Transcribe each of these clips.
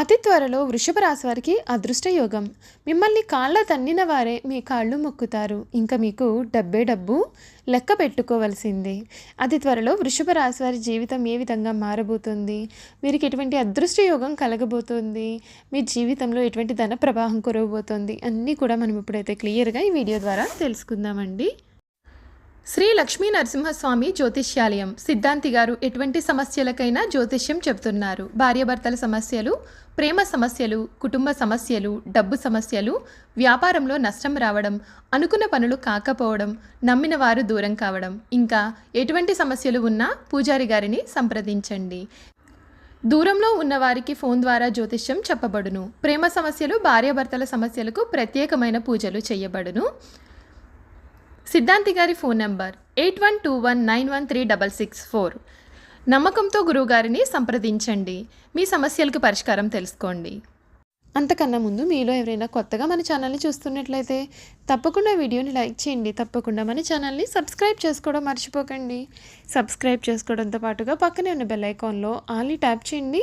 అతి త్వరలో వృషభ రాశి వారికి అదృష్ట యోగం. మిమ్మల్ని కాళ్ళ తన్నిన వారే మీ కాళ్ళు మొక్కుతారు. ఇంకా మీకు డబ్బే డబ్బు లెక్క పెట్టుకోవలసిందే. అతి త్వరలో వృషభ రాశి వారి జీవితం ఏ విధంగా మారబోతుంది? వీరికి ఎటువంటి అదృష్ట యోగం కలగబోతుంది? మీ జీవితంలో ఎటువంటి ధన ప్రవాహం కురవబోతుంది? అన్నీ కూడా మనం ఇప్పుడైతే క్లియర్గా ఈ వీడియో ద్వారా తెలుసుకుందామండి. శ్రీ లక్ష్మీ నరసింహస్వామి జ్యోతిష్యాలయం. సిద్ధాంతి గారు ఎటువంటి సమస్యలకైనా జ్యోతిష్యం చెబుతున్నారు. భార్యాభర్తల సమస్యలు ప్రేమ సమస్యలు కుటుంబ సమస్యలు డబ్బు సమస్యలు వ్యాపారంలో నష్టం రావడం అనుకున్న పనులు కాకపోవడం నమ్మిన వారు దూరం కావడం. ఇంకా ఎటువంటి సమస్యలు ఉన్నా పూజారి గారిని సంప్రదించండి. దూరంలో ఉన్నవారికి ఫోన్ ద్వారా జ్యోతిష్యం చెప్పబడును. ప్రేమ సమస్యలు భార్యాభర్తల సమస్యలకు ప్రత్యేకమైన పూజలు చేయబడును. సిద్ధాంతి గారి phone number eight one two one nine one three double six four. నమ్మకంతో గురువుగారిని సంప్రదించండి. మీ సమస్యలకు పరిష్కారం తెలుసుకోండి. అంతకన్నా ముందు మీలో ఎవరైనా కొత్తగా మన ఛానల్ని చూస్తున్నట్లయితే తప్పకుండా వీడియోని లైక్ చేయండి. తప్పకుండా మన ఛానల్ని సబ్స్క్రైబ్ చేసుకోవడం మర్చిపోకండి. సబ్స్క్రైబ్ చేసుకోవడంతో పాటుగా పక్కనే ఉన్న బెల్ ఐకాన్లో ఆల్ని ట్యాప్ చేయండి.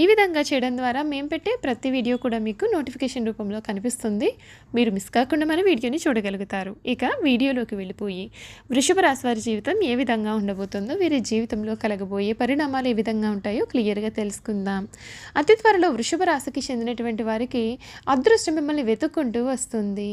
ఈ విధంగా చేయడం ద్వారా మేము పెట్టే ప్రతి వీడియో కూడా మీకు నోటిఫికేషన్ రూపంలో కనిపిస్తుంది. మీరు మిస్ కాకుండా మన వీడియోని చూడగలుగుతారు. ఇక వీడియోలోకి వెళ్ళిపోయి వృషభ రాశి వారి జీవితం ఏ విధంగా ఉండబోతుందో వీరి జీవితంలో కలగబోయే పరిణామాలు ఏ విధంగా ఉంటాయో క్లియర్గా తెలుసుకుందాం. అతి త్వరలో వృషభ రాశికి చెందినటువంటి వారికి అదృష్టం మిమ్మల్ని వెతుక్కుంటూ వస్తుంది.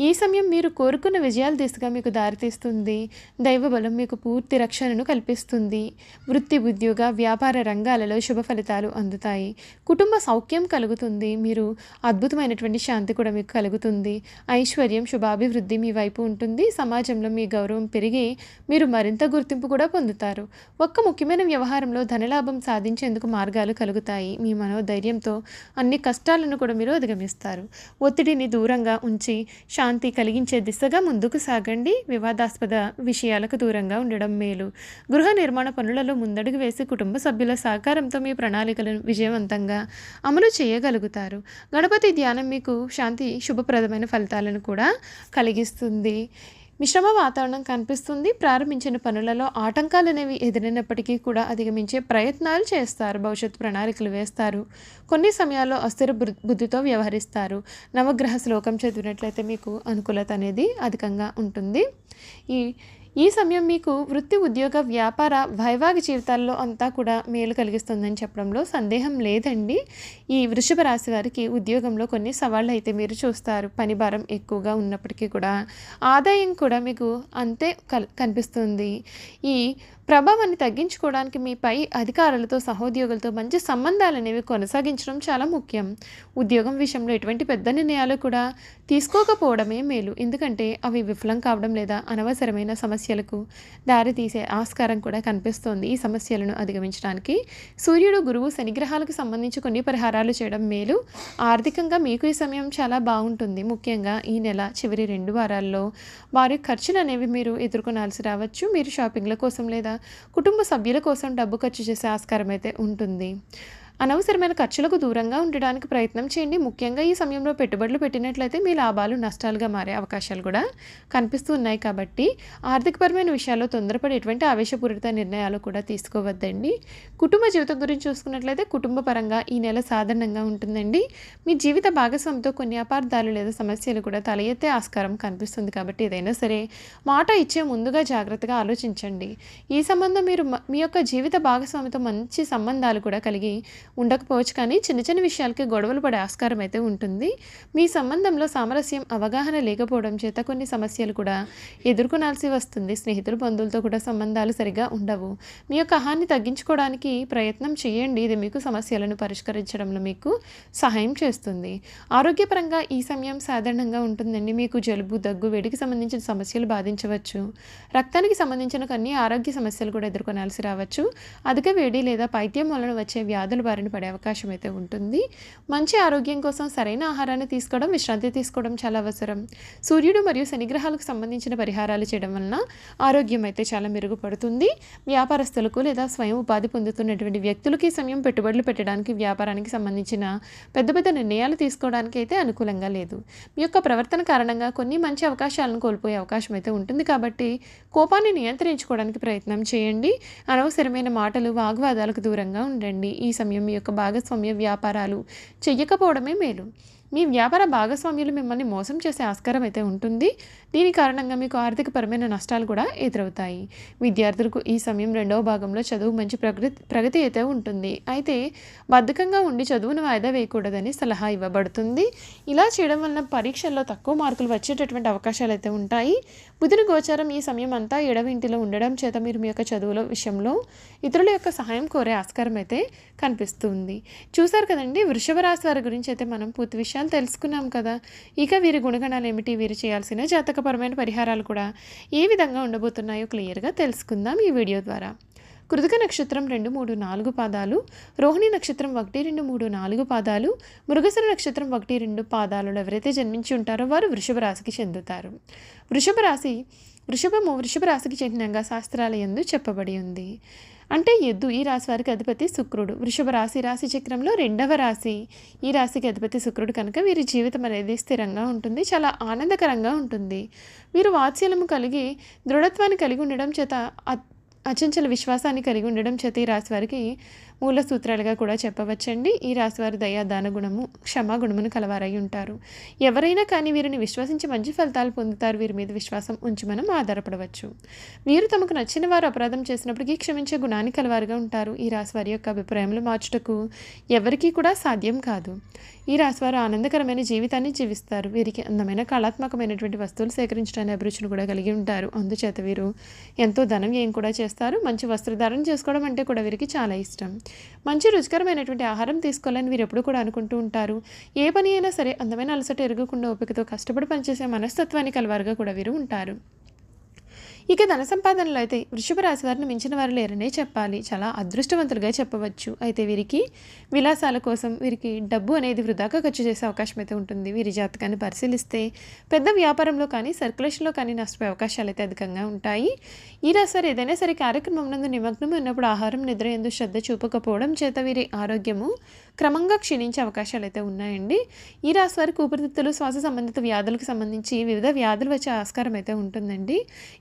ఈ సమయం మీరు కోరుకున్న విజయాలు దిశగా మీకు దారితీస్తుంది దైవబలం మీకు పూర్తి రక్షణను కల్పిస్తుంది. వృత్తి ఉద్యోగ వ్యాపార రంగాలలో శుభ ఫలితాలు అందుతాయి. కుటుంబ సౌఖ్యం కలుగుతుంది. మీరు అద్భుతమైనటువంటి శాంతి కూడా మీకు కలుగుతుంది. ఐశ్వర్యం శుభాభివృద్ధి మీ వైపు ఉంటుంది. సమాజంలో మీ గౌరవం పెరిగి మీరు మరింత గుర్తింపు కూడా పొందుతారు. ఒక్క ముఖ్యమైన వ్యవహారంలో ధనలాభం సాధించేందుకు మార్గాలు కలుగుతాయి. మీ మనోధైర్యంతో అన్ని కష్టాలను కూడా మీరు అధిగమిస్తారు. ఒత్తిడిని దూరంగా ఉంచి శాంతి కలిగించే దిశగా ముందుకు సాగండి. వివాదాస్పద విషయాలకు దూరంగా ఉండడం మేలు. గృహ నిర్మాణ పనులలో ముందడుగు వేసి కుటుంబ సభ్యుల సహకారంతో మీ ప్రణాళికలను విజయవంతంగా అమలు చేయగలుగుతారు. గణపతి ధ్యానం మీకు శాంతి శుభప్రదమైన ఫలితాలను కూడా కలిగిస్తుంది. మిశ్రమ వాతావరణం కనిపిస్తుంది. ప్రారంభించిన పనులలో ఆటంకాలు అనేవి ఎదురైనప్పటికీ కూడా అధిగమించే ప్రయత్నాలు చేస్తారు. భవిష్యత్ ప్రణాళికలు వేస్తారు. కొన్ని సమయాల్లో అస్థిర బుద్ధితో వ్యవహరిస్తారు. నవగ్రహ శ్లోకం చదివినట్లయితే మీకు అనుకూలత అనేది అధికంగా ఉంటుంది. ఈ ఈ సమయం మీకు వృత్తి ఉద్యోగ వ్యాపార వైవాహిక జీవితాల్లో అంతా కూడా మేలు కలిగిస్తుందని చెప్పడంలో సందేహం లేదండి. ఈ వృషభ రాశి వారికి ఉద్యోగంలో కొన్ని సవాళ్ళు అయితే మీరు చూస్తారు. పని భారం ఎక్కువగా ఉన్నప్పటికీ కూడా ఆదాయం కూడా మీకు అంతే కల్ కనిపిస్తుంది. ఈ ప్రభావాన్ని తగ్గించుకోవడానికి మీపై అధికారులతో సహోద్యోగులతో మంచి సంబంధాలు అనేవి కొనసాగించడం చాలా ముఖ్యం. ఉద్యోగం విషయంలో ఎటువంటి పెద్ద నిర్ణయాలు కూడా తీసుకోకపోవడమే మేలు. ఎందుకంటే అవి విఫలం కావడం లేదా అనవసరమైన సమస్యలకు దారితీసే ఆస్కారం కూడా కనిపిస్తోంది. ఈ సమస్యలను అధిగమించడానికి సూర్యుడు గురువు శనిగ్రహాలకు సంబంధించి కొన్ని పరిహారాలు చేయడం మేలు. ఆర్థికంగా మీకు ఈ సమయం చాలా బాగుంటుంది. ముఖ్యంగా ఈ నెల చివరి రెండు వారాల్లో వారి ఖర్చులు అనేవి మీరు ఎదుర్కొనాల్సి రావచ్చు. మీరు షాపింగ్ల కోసం లేదా కుటుంబ సభ్యుల కోసం డబ్బు ఖర్చు చేసే ఆస్కారం అయితే ఉంటుంది. అనవసరమైన ఖర్చులకు దూరంగా ఉండడానికి ప్రయత్నం చేయండి. ముఖ్యంగా ఈ సమయంలో పెట్టుబడులు పెట్టినట్లయితే మీ లాభాలు నష్టాలుగా మారే అవకాశాలు కూడా కనిపిస్తూ ఉన్నాయి కాబట్టి ఆర్థికపరమైన విషయాల్లో తొందరపడి ఎటువంటి ఆవేశపూరిత నిర్ణయాలు కూడా తీసుకోవద్దండి. కుటుంబ జీవితం గురించి చూసుకున్నట్లయితే కుటుంబ పరంగా ఈ నెల సాధారణంగా ఉంటుందండి. మీ జీవిత భాగస్వామితో కొన్ని అపార్థాలు లేదా సమస్యలు కూడా తల ఎత్తే ఆస్కారం కనిపిస్తుంది కాబట్టి ఏదైనా సరే మాట ఇచ్చే ముందుగా జాగ్రత్తగా ఆలోచించండి. ఈ సంబంధం మీరు మీ యొక్క జీవిత భాగస్వామితో మంచి సంబంధాలు కూడా కలిగి ఉండకపోవచ్చు కానీ చిన్న చిన్న విషయాలకి గొడవలు పడే ఆస్కారం అయితే ఉంటుంది. మీ సంబంధంలో సామరస్యం అవగాహన లేకపోవడం చేత కొన్ని సమస్యలు కూడా ఎదుర్కొనాల్సి వస్తుంది. స్నేహితులు బంధువులతో కూడా సంబంధాలు సరిగా ఉండవు. మీ యొక్క హాని తగ్గించుకోవడానికి ప్రయత్నం చేయండి. ఇది మీకు సమస్యలను పరిష్కరించడంలో మీకు సహాయం చేస్తుంది. ఆరోగ్యపరంగా ఈ సమయం సాధారణంగా ఉంటుందండి. మీకు జలుబు దగ్గు వేడికి సంబంధించిన సమస్యలు బాధించవచ్చు. రక్తానికి సంబంధించిన కొన్ని ఆరోగ్య సమస్యలు కూడా ఎదుర్కొనాల్సి రావచ్చు. అధిక వేడి లేదా పైత్యం వలన వచ్చే వ్యాధుల బారిన పడే అవకాశం అయితే ఉంటుంది. మంచి ఆరోగ్యం కోసం సరైన ఆహారాన్ని తీసుకోవడం విశ్రాంతి తీసుకోవడం చాలా అవసరం. సూర్యుడు మరియు శనిగ్రహాలకు సంబంధించిన పరిహారాలు చేయడం వలన ఆరోగ్యం అయితే చాలా మెరుగుపడుతుంది. వ్యాపారస్తులకు లేదా స్వయం ఉపాధి పొందుతున్నటువంటి వ్యక్తులకి సమయం పెట్టుబడులు పెట్టడానికి వ్యాపారానికి సంబంధించిన పెద్ద పెద్ద నిర్ణయాలు తీసుకోవడానికి అయితే అనుకూలంగా లేదు. మీ యొక్క ప్రవర్తన కారణంగా కొన్ని మంచి అవకాశాలను కోల్పోయే అవకాశం అయితే ఉంటుంది. కాబట్టి కోపాన్ని నియంత్రించుకోవడానికి ప్రయత్నం చేయండి. అనవసరమైన మాటలు వాగ్వాదాలకు దూరంగా ఉండండి. ఈ సమయం మీ యొక్క భాగస్వామ్య వ్యాపారాలు చెయ్యకపోవడమే మేలు. మీ వ్యాపార భాగస్వామ్యులు మిమ్మల్ని మోసం చేసే ఆస్కారం అయితే ఉంటుంది. దీని కారణంగా మీకు ఆర్థికపరమైన నష్టాలు కూడా ఎదురవుతాయి. విద్యార్థులకు ఈ సమయం రెండవ భాగంలో చదువు మంచి ప్రగతి ప్రగతి అయితే ఉంటుంది. అయితే బద్ధకంగా ఉండి చదువును వాయిదా వేయకూడదని సలహా ఇవ్వబడుతుంది. ఇలా చేయడం వలన పరీక్షల్లో తక్కువ మార్కులు వచ్చేటటువంటి అవకాశాలు అయితే ఉంటాయి. బుధుని గోచారం ఈ సమయం అంతా ఎడవింటిలో ఉండడం చేత మీరు మీ యొక్క చదువుల విషయంలో ఇతరుల యొక్క సహాయం కోరే ఆస్కారం అయితే కనిపిస్తుంది. చూసారు కదండి వృషభ రాశి వారి గురించి అయితే మనం పూర్తి విషయాలు తెలుసుకున్నాం కదా. ఇక వీరి గుణగణాలు ఏమిటి? వీరు చేయాల్సిన జాతకపరమైన పరిహారాలు కూడా ఏ విధంగా ఉండబోతున్నాయో క్లియర్గా తెలుసుకుందాం ఈ వీడియో ద్వారా. కృతిక నక్షత్రం రెండు మూడు నాలుగు పాదాలు రోహిణి నక్షత్రం ఒకటి రెండు మూడు నాలుగు పాదాలు మృగశిర నక్షత్రం ఒకటి రెండు పాదాలలో ఎవరైతే జన్మించి ఉంటారో వారు వృషభ రాశికి చెందుతారు. వృషభ రాశి వృషభము వృషభ రాశికి చెందినంగా శాస్త్రాల ఎందు చెప్పబడి ఉంది. అంటే ఎద్దు ఈ రాశి వారికి అధిపతి శుక్రుడు. వృషభ రాశి రాశి చక్రంలో రెండవ రాశి. ఈ రాశికి అధిపతి శుక్రుడు కనుక వీరి జీవితం అనేది స్థిరంగా ఉంటుంది చాలా ఆనందకరంగా ఉంటుంది. వీరు వాత్సల్యము కలిగి దృఢత్వాన్ని కలిగి ఉండడం చేత అచంచల విశ్వాసాన్ని కలిగి ఉండడం చేత ఈ రాశి వారికి మూల సూత్రాలుగా కూడా చెప్పవచ్చండి. ఈ రాశివారి దయా దాన గుణము క్షమా గుణమును కలవారై ఉంటారు. ఎవరైనా కానీ వీరిని విశ్వసించి మంచి ఫలితాలు పొందుతారు. వీరి మీద విశ్వాసం ఉంచి మనం ఆధారపడవచ్చు. వీరు తమకు నచ్చిన వారు అపరాధం చేసినప్పటికీ క్షమించే గుణాన్ని కలవారుగా ఉంటారు. ఈ రాశివారి యొక్క అభిప్రాయములు మార్చుటకు ఎవరికీ కూడా సాధ్యం కాదు. ఈ రాశివారు ఆనందకరమైన జీవితాన్ని జీవిస్తారు. వీరికి అందమైన కళాత్మకమైనటువంటి వస్తువులు సేకరించడానికి అభిరుచిని కూడా కలిగి ఉంటారు. అందుచేత వీరు ఎంతో ధనం ఏం కూడా చేస్తారు. మంచి వస్త్రధారణ చేసుకోవడం అంటే కూడా వీరికి చాలా ఇష్టం. మంచి రుచికరమైనటువంటి ఆహారం తీసుకోవాలని వీరు ఎప్పుడు కూడా అనుకుంటూ ఉంటారు. ఏ పని అయినా సరే అందమైన అలసట ఎరగకుండా ఓపికతో కష్టపడి పనిచేసే మనస్తత్వాన్ని కలవారుగా కూడా వీరు ఉంటారు. ఇక ధన సంపాదనలో అయితే వృషభ రాశి వారిని మించిన వారు లేరనే చెప్పాలి. చాలా అదృష్టవంతులుగా చెప్పవచ్చు. అయితే వీరికి విలాసాల కోసం వీరికి డబ్బు అనేది వృధాగా ఖర్చు చేసే అవకాశం అయితే ఉంటుంది. వీరి జాతకాన్ని పరిశీలిస్తే పెద్ద వ్యాపారంలో కానీ సర్కులేషన్లో కానీ నష్టపోయే అవకాశాలు అయితే అధికంగా ఉంటాయి. ఈ రాశి వారు ఏదైనా సరే కార్యక్రమం నందు నిమగ్నం ఉన్నప్పుడు ఆహారం నిద్ర ఎందు శ్రద్ధ చూపకపోవడం చేత వీరి ఆరోగ్యము క్రమంగా క్షీణించే అవకాశాలు అయితే ఉన్నాయండి. ఈ రాశి వారికి ఊపిరితిత్తులు శ్వాస సంబంధిత వ్యాధులకు సంబంధించి వివిధ వ్యాధులు వచ్చే ఆస్కారం అయితే ఉంటుందండి.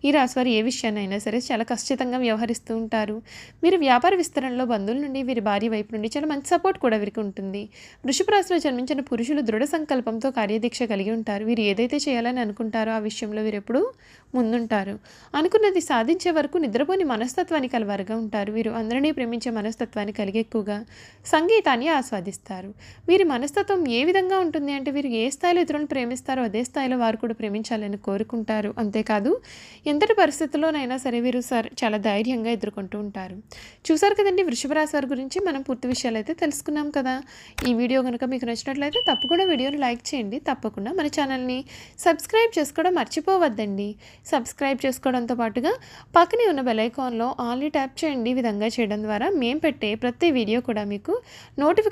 ఈ రాశి వారు ఏ విషయాన్నైనా సరే చాలా ఖచ్చితంగా వ్యవహరిస్తూ ఉంటారు. వీరి వ్యాపార విస్తరణలో బంధువుల నుండి వీరి భార్య వైపు నుండి చాలా మంచి సపోర్ట్ కూడా వీరికి ఉంటుంది. వృషభ రాశిలో జన్మించిన పురుషులు దృఢ సంకల్పంతో కార్యదీక్ష కలిగి ఉంటారు. వీరు ఏదైతే చేయాలని అనుకుంటారో ఆ విషయంలో వీరు ఎప్పుడూ ముందుంటారు. అనుకున్నది సాధించే వరకు నిద్రపోని మనస్తత్వాన్ని కలవారుగా ఉంటారు. వీరు అందరినీ ప్రేమించే మనస్తత్వాన్ని కలిగి ఎక్కువగా సంగీతాన్ని ఆస్వాదిస్తారు. వీరి మనస్తత్వం ఏ విధంగా ఉంటుంది అంటే వీరు ఏ స్థాయిలో ఇతరులను ప్రేమిస్తారో అదే స్థాయిలో వారు కూడా ప్రేమించాలని కోరుకుంటారు. అంతేకాదు ఎంతటి పరిస్థితుల్లోనైనా సరే వీరు సర్ చాలా ధైర్యంగా ఎదుర్కొంటూ ఉంటారు. చూసారు కదండి వృషభ రాశి వారి గురించి? మనం పూర్తి విషయాలు అయితే తెలుసుకున్నాం కదా. ఈ వీడియో కనుక మీకు నచ్చినట్లయితే తప్పకుండా వీడియోని లైక్ చేయండి. తప్పకుండా మన ఛానల్ని సబ్స్క్రైబ్ చేసుకోవడం మర్చిపోవద్దండి. సబ్స్క్రైబ్ చేసుకోవడంతో పాటుగా పక్కనే ఉన్న బెల్ ఐకాన్లో ఆన్లీ ట్యాప్ చేయండి. ఈ విధంగా చేయడం ద్వారా మేము పెట్టే ప్రతి వీడియో కూడా మీకు నోటిఫికేషన్